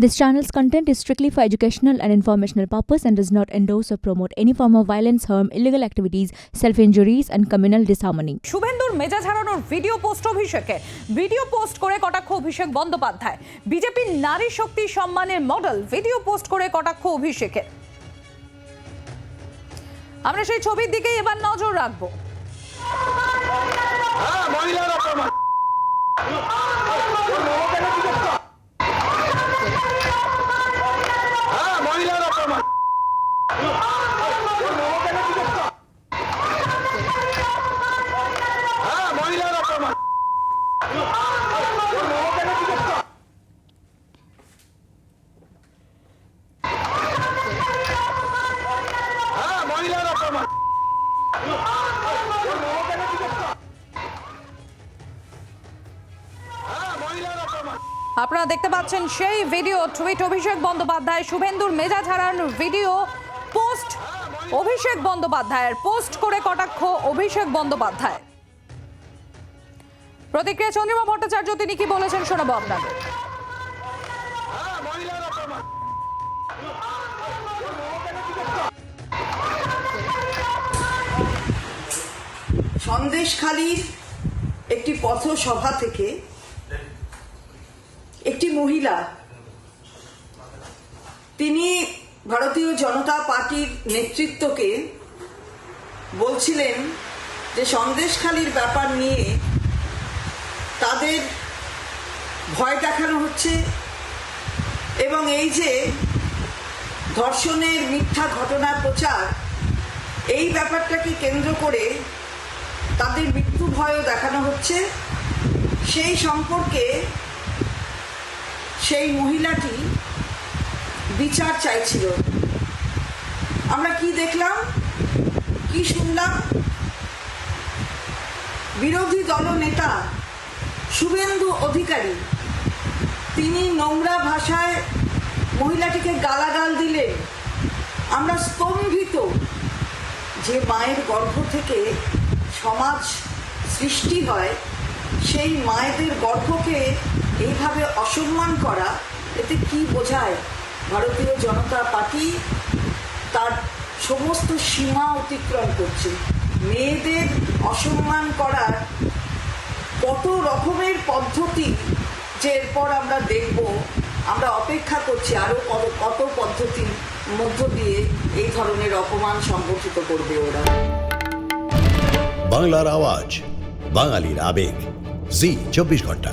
This channel's content is strictly for educational and informational purpose and does not endorse or promote any form of violence, harm, illegal activities, self-injuries and communal disharmony. শুভেন্দুর মেজাজ হারানোর video post অভিষেকে video post করে কটাক্ষ অভিষেক বন্দ্যোপাধ্যায় বিজেপির নারী শক্তি সম্মানের model video post করে কটাক্ষ অভিষেকের আমরা সেই ছবির দিকেই এবার নজর রাখব হ্যাঁ মহিলার অপমান হ্যাঁ মহিলার অপমান হ্যাঁ মহিলার অপমান হ্যাঁ মহিলার অপমান হ্যাঁ মহিলার অপমান আপনারা দেখতে পাচ্ছেন সেই ভিডিও টুইট অভিষেক বন্দ্যোপাধ্যায় শুভেন্দুর মেজাজ হারানোর ভিডিও পোস্ট অভিষেক বন্দ্যোপাধ্যায়ের, পোস্ট করে কটাক্ষ অভিষেক বন্দ্যোপাধ্যায়। প্রতিক্রিয়া চন্দ্রিমা ভট্টাচার্য, তিনি কি বলেছেন শোনাবো আপনাদের? সন্দেশখালীর একটি পথসভা থেকে একটি মহিলা, তিনি ভারতীয় জনতা পার্টির নেতৃত্বকে বলছিলেন যে সন্দেশখালীর ব্যাপার নিয়ে তাদের ভয় দেখানো হচ্ছে এবং এই যে ধর্ষণের মিথ্যা ঘটনা প্রচার, এই ব্যাপারটাকে কেন্দ্র করে তাদের মৃত্যু ভয়ও দেখানো হচ্ছে। সেই সম্পর্কে সেই মহিলাটি বিচার চাইছিল। আমরা কি দেখলাম? কি শুনলাম? বিরোধী দলনেতা শুভেন্দু অধিকারী, তিনি নোংরা ভাষায় মহিলাটিকে গালাগাল দিলেন। আমরা স্তম্ভিত যে মায়ের গর্ভ থেকে সমাজ সৃষ্টি হয়, সেই মায়েদের গর্ভকে এইভাবে অসম্মান করা, এতে কি বোঝায়? ভারতীয় জনতা পার্টি তার সমস্ত সীমা অতিক্রম করছে। মেয়েদের অসম্মান করার কত রকমের পদ্ধতি যে এরপর আমরা দেখব, আমরা অপেক্ষা করছি আরও কত পদ্ধতির মধ্য দিয়ে এই ধরনের অপমান সংগঠিত করবে ওরা। বাংলার আওয়াজ, বাঙালির আবেগ। জি, চব্বিশ ঘণ্টা।